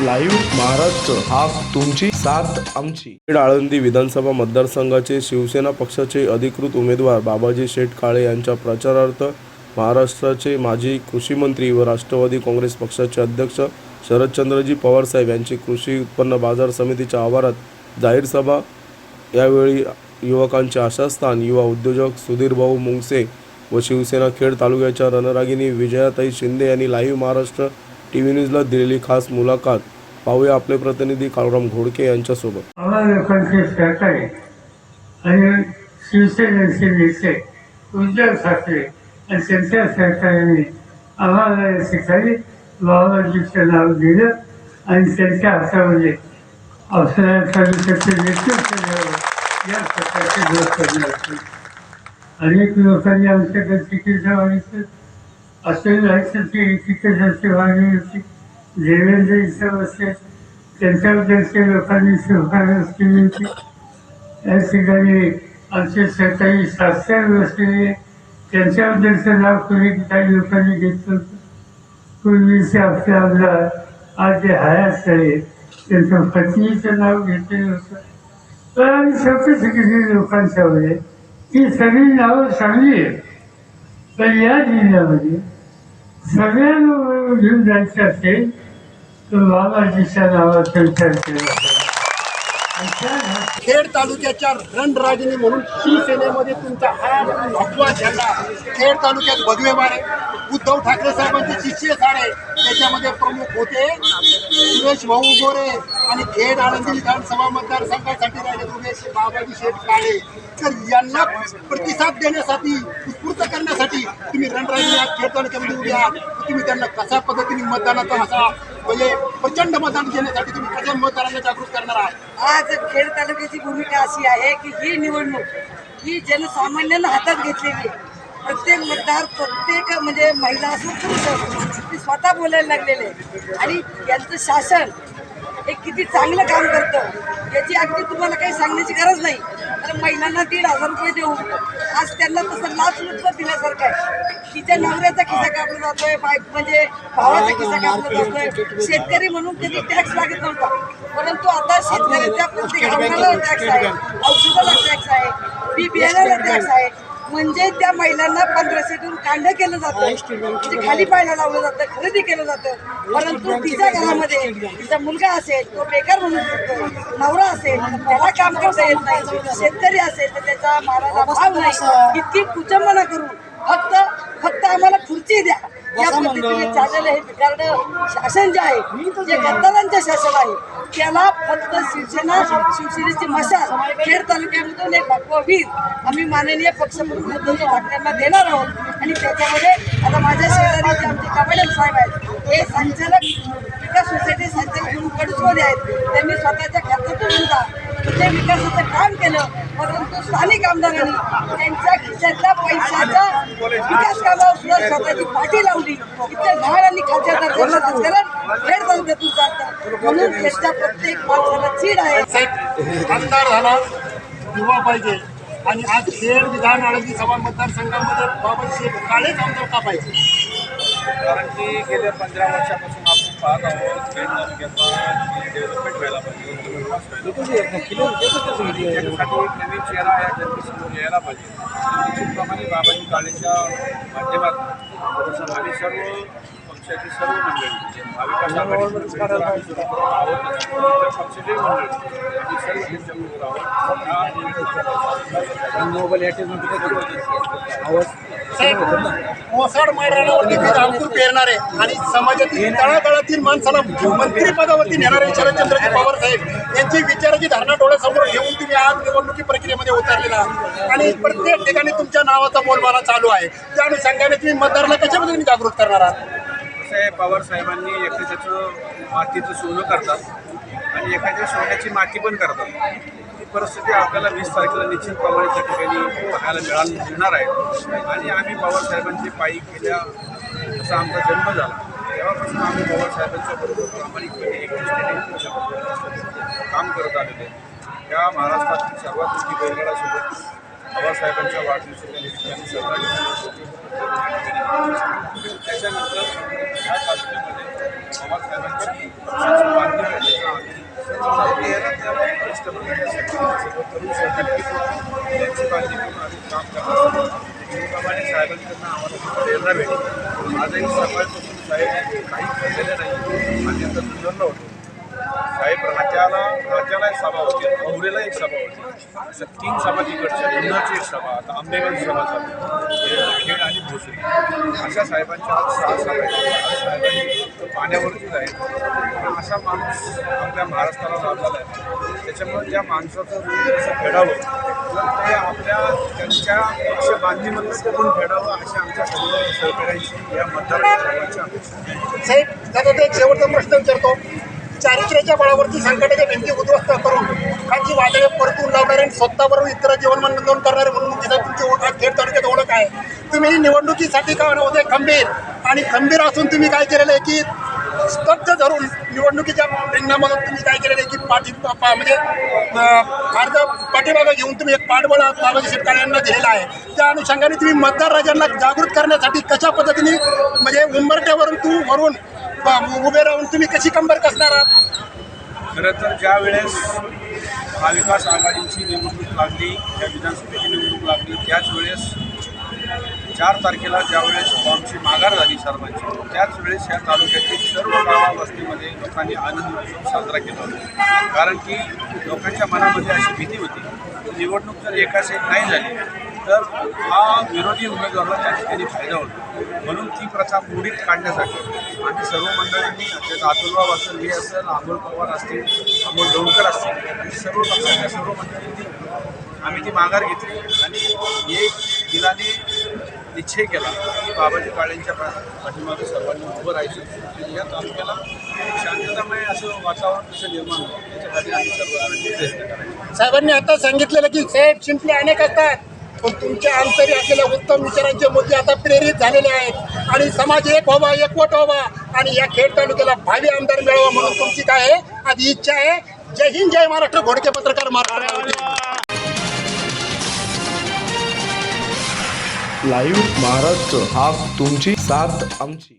Live Maharashtra. हा तुमची साथ आमची. आळंदी विधानसभा मतदारसंघाचे शिवसेना पक्षाचे अधिकृत उमेदवार बाबाजी शेठ काळे यांच्या प्रचारार्थ महाराष्ट्राचे माजी कृषी मंत्री व राष्ट्रवादी काँग्रेस पक्षाचे अध्यक्ष शरदचंद्रजी पवारसाहेब यांची कृषी उत्पन्न बाजार समितीच्या आवारात जाहीर सभा यावेळी युवकांचे आशास्थान युवा उद्योजक सुधीरभाऊ मुंगसे व शिवसेना खेड तालुक्याच्या रणरागिनी विजयाताई शिंदे यांनी लाईव्ह महाराष्ट्र टी व्ही न्यूजला दिलेली खास मुलाखत. पाहूया आपले प्रतिनिधी काळूराम घोडके यांच्यासोबत. आम्हाला लोकांचे सहकार्य आणि शिवसेनेचे नेते उद्धव ठाकरे आणि त्यांच्या सहकार्याने आम्हाला या ठिकाणी बाबाजीचं नाव दिलं आणि त्यांच्या हातामध्ये औषधा तालुक्याचे नेतृत्व द्यावं या प्रकारचे लोक करण्यात अनेक लोकांनी आमच्याकडे तिकीट मागितलं. असं जायचं की तिकीटाची मागणी होती. देवेंद्र असेल त्यांच्यावर त्यांच्या लोकांनी सहकार्य केली. होती या ठिकाणी आमचे सरकारी शास्त्र बसलेले त्यांच्याबद्दलचं नाव कोणी काही लोकांनी घेतलं होतं. पूर्वीचे आपले आमदार आज जे हयात आहे त्यांच्या पत्नीचं नाव घेतलेलं होतं. तर आम्ही चौकशी केली लोकांच्यामध्ये ही सगळी नावं चांगली आहेत. पण या जिल्ह्यामध्ये सगळ्यांना घेऊन जायचं असेल बाबाजीच्या नावाचा विचार केला खेड तालुक्याच्या रणरागिणी म्हणून शिवसेनेमध्ये तुमचा हा भगवा झेंडा. खेड तालुक्यात भगवे मारे उद्धव ठाकरे साहेबांचे शिष्य झाले. त्याच्यामध्ये प्रमुख होते सुरेश भाऊ गोरे आणि खेड आळंदी विधानसभा मतदारसंघासाठी राहिले उमेश बाबाजी शेठ काळे तर यांना प्रतिसाद देण्यासाठी उत्स्फूर्त करण्यासाठी तुम्ही रणरागिणी आज खेड तालुक्यामध्ये उभे आहात. तुम्ही त्यांना कशा पद्धतीने मतदानाचा असा म्हणजे प्रचंड मतदान देण्यासाठी तुम्ही कशा मतदारांना जागृत करणार आहात? आज खेड तालुक्याची भूमिका अशी आहे की ही निवडणूक ही जनसामान्यांना हातात घेतलेली आहे. प्रत्येक मतदार प्रत्येक म्हणजे महिला असो पुरुष असो ते स्वतः बोलायला लागलेले आहे. आणि यांचं शासन हे किती चांगलं काम करतं. याची अगदी तुम्हाला काही सांगण्याची गरज नाही. तर महिलांना दीड हजार रुपये देऊ. आज त्यांना तसं लाच लुचपत दिल्यासारखं आहे. तिच्या नवऱ्याचा खिसा कापला जातोय बाईक म्हणजे भावाचा खिसा कापला जातोय. शेतकरी म्हणून कधी टॅक्स लागत नव्हता. परंतु आता शेतकऱ्याच्या प्रत्येक हंगामाला टॅक्स आहे. औषधाला टॅक्स आहे. बी बियाण्याला टॅक्स आहे. म्हणजे त्या महिलांना पंधराशे देऊन कांड केलं जातं. म्हणजे खाली पाहायला लावलं जातं खरेदी केलं जातं. परंतु तिच्या घरामध्ये तिचा मुलगा असेल तो बेकार म्हणून शकतो नवरा असेल त्याला काम करता येत नाही. शेतकरी असेल तर त्याचा मालाला भाव नाही. इतकी कुचंबना करून फक्त फक्त आम्हाला खुर्ची द्या. या पद्धतीने चाललेलं हे बिघाड शासन जे आहे जे गद्दारांचं शासन आहे त्याला फक्त शिवसेना शिवसेनेची मशाल. खेड तालुक्यामधून एक भगवा वीर आम्ही माननीय पक्षप्रमुख उद्धव ठाकरेंना देणार आहोत. आणि त्याच्यामध्ये आता माझ्या शेजारी जे आमचे कमांडर साहेब आहेत हे संचालक विकास सोसायटी संचालक म्हणून कडसोले आहेत. त्यांनी स्वतःच्या खात्यातून सुद्धा इथे विकासाचं काम केलं परंतु स्थानिक आमदारांनी त्यांच्या खिशातल्या पैशाचा विकास कामावर सुद्धा स्वतःची पाठी लावली. इथे लहान आणि खालच्या दर्जाचं राजकारण खेड तालुक्यातून जातं. म्हणून खेडच्या प्रत्येक माणसाला चीड आहे. आमदार झाला युवा पाहिजे. आणि आज खेड विधान आळंदी सभा मतदारसंघामध्ये बाबाजी शेठ काळेच आमदार का पाहिजे? कारण की गेल्या पंधरा वर्षापासून पाहत आहोत. खेड तालुक्याचा डेव्हलपमेंट व्हायला पाहिजे. त्याच्यासाठी एक नवीन चेहरा या जनतेसमोर यायला पाहिजे. निश्चितप्रमाणे बाबाजी काळेच्या माध्यमातून आम्ही सर्व पक्षाची सर्व मंडळी इतर पक्षाची मंडळी आम्ही सर्व त्यांच्याबरोबर आहोत. साहेब मोसाड मैदानावरती ते अंकुर पेरणारे आणि समाजातील तळागाळातील माणसाला मंत्रिपदावरती नेणारे शरदचंद्रजी पवार साहेब यांची विचाराची धारणा डोळ्यासमोर घेऊन तुम्ही आज निवडणुकी प्रक्रियेमध्ये उतरलेला आहात. आणि प्रत्येक ठिकाणी तुमच्या नावाचा बोलबाला चालू आहे. त्या अनुषंगाने तुम्ही मतदाराला कशामध्ये तुम्ही जागृत करणार आहात? कसं पवार साहेबांनी एखाद्याचं मातीचं सोनं करतात आणि एखाद्या सोन्याची माती पण करतात. परिस्थिती आपल्याला वीस तारखेला निश्चितप्रमाणे त्या ठिकाणी पाहायला मिळाल मिळणार आहे. आणि आम्ही बाबासाहेबांची पायी केल्या असा आमचा जन्म झाला. तेव्हापासून आम्ही बाबासाहेबांच्या बरोबर प्रामाणिकपणे एकनिष्ठेने काम करत आलेले आहे. या महाराष्ट्रातील सर्वात मोठी बैलगाडासोबत बाबासाहेबांच्या वाढदिवसाच्या निमित्ताने सहभागी त्याच्यानंतर या तालुक्यामध्ये बाबासाहेबांची पक्षाची बांधणी काम त्याप्रमाणे आम्हाला प्रेरणा भेटली आजही सकाळपासून साहेब काही केलेलं नाही आम्ही आता सुधारला होतो साहेब राज्याला राज्याला एक सभा होती औरेला एक सभा होती असं तीन सभा तिकडच्या जुन्नरची सभा आता आंबेगाव सभा खेळ आणि भोसरी अशा साहेबांच्या आज सहा सभा आहेत. साहेबांनी पाण्यावरतीच आहेत. असा माणूस आपल्या महाराष्ट्राला लाभलेला आहे. त्याच्यामुळे त्या माणसाचं ऋण कसं फेडावं ते आपल्या त्यांच्या पक्ष बांधणीमधून करून फेडावं अशा आमच्या सर्व सहकाऱ्यांची या मतदारसंघाची अपेक्षा साहेब दादा ते एक शेवटचा प्रश्न विचारतो. चारित्र्याच्या बळावरती संकटाच्या भिंती उद्ध्वस्त करून खालची वादळे परतून लावणारे आणि स्वतःबरोबर इतर जीवनमान नोंद करणारे म्हणून तिथं तुमची ओळख खेड तालुक्यात ओळख आहे. तुम्ही निवडणुकीसाठी का होते खंबीर. आणि खंबीर असून तुम्ही काय केलेलं आहे की स्तब्ध धरून निवडणुकीच्या रिंगणामधून तुम्ही काय केलेलं आहे की पाठी म्हणजे अर्ज अर्ध पाठीमागं घेऊन तुम्ही एक पाठबळ बाबाजी शेतकऱ्यांना यांना दिलेला आहे. त्या अनुषंगाने तुम्ही मतदार राजांना जागृत करण्यासाठी कशा पद्धतीने म्हणजे उंबरट्यावरून तू वरून उभे राहून तुम्ही कशी कंबर कसणार आहात? खरं तर ज्या वेळेस महाविकास आघाडीची निवडणूक लागली या विधानसभेची निवडणूक लागली त्याच वेळेस चार तारखेला ज्यावेळेस फॉर्मची माघार झाली सर्वांची त्याच वेळेस या तालुक्यातील सर्व गावा वस्तीमध्ये लोकांनी आनंद उत्सव साजरा केला होता. कारण की लोकांच्या मनामध्ये अशी भीती होती निवडणूक जर एकाच एक नाही झाली तर हा विरोधी उमेदवाराला त्या ठिकाणी फायदा होतो. म्हणून ती प्रथा मोडीत काढण्यासाठी आम्ही सर्व मंडळांनी त्यात अतुलराव असेल हे असेल अमोल पवार असतील अमोल डोणकर असतील आणि सर्व पक्षाच्या सर्व मंडळांनी आम्ही ती माघार घेतली. आणि एक दिलाने निश्चय केला की बाबाजी काळेंच्या पा- पाठीमागे सर्वांनी उभं राहायचं. आणि या तालुक्याला शांततामय असं वातावरण कसं निर्माण होतं त्याच्यासाठी आम्ही सर्व प्रयत्न करायचे. साहेबांनी आता सांगितलेलं की साहेब शिंपले अनेक असतात. पण तुमच्या अंतरी असलेल्या उत्तम विचारांचे मुद्दे आता प्रेरित झालेले आहेत. आणि समाज एक व्हावा एकवट व्हावा आणि या खेड तालुक्याला भावी आमदार मिळावा म्हणून तुमची काय आहे? आधी इच्छा आहे. जय हिंद जय महाराष्ट्र. घोडके पत्रकार महाराष्ट्र लाईव्ह महाराष्ट्र हा तुमची साथ आमची.